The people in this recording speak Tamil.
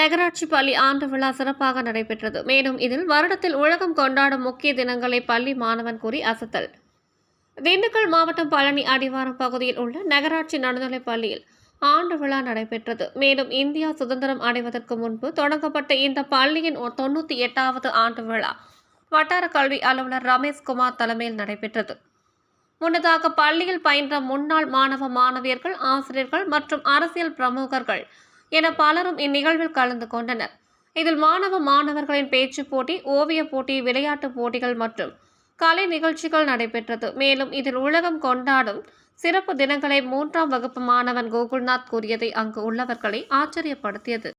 நகராட்சி பள்ளி ஆண்டு விழா சிறப்பாக நடைபெற்றது. மேலும் இதில் வருடத்தில் உலகம் கொண்டாடும் முக்கிய தினங்களை பள்ளி மாணவன் கூறி அசத்தல். திண்டுக்கல் மாவட்டம் பழனி அடிவாரம் பகுதியில் உள்ள நகராட்சி நடுநிலைப் பள்ளியில் ஆண்டு விழா நடைபெற்றது. மேலும் இந்தியா சுதந்திரம் அடைவதற்கு முன்பு தொடங்கப்பட்ட இந்த பள்ளியின் தொண்ணூற்றி எட்டாவது ஆண்டு விழா வட்டார கல்வி அலுவலர் ரமேஷ்குமார் தலைமையில் நடைபெற்றது. முன்னதாக பள்ளியில் பயின்ற முன்னாள் மாணவ மாணவியர்கள் ஆசிரியர்கள் மற்றும் அரசியல் பிரமுகர்கள் என பலரும் இந்நிகழ்வில் கலந்து கொண்டனர். இதில் மாணவ மாணவர்களின் பேச்சு போட்டி ஓவிய போட்டி விளையாட்டுப் போட்டிகள் மற்றும் கலை நிகழ்ச்சிகள் நடைபெற்றது. மேலும் இதில் உலகம் கொண்டாடும் சிறப்பு தினங்களை மூன்றாம் வகுப்பு மாணவன் கோகுல்நாத் கூறியதை அங்கு உள்ளவர்களை ஆச்சரியப்படுத்தியது.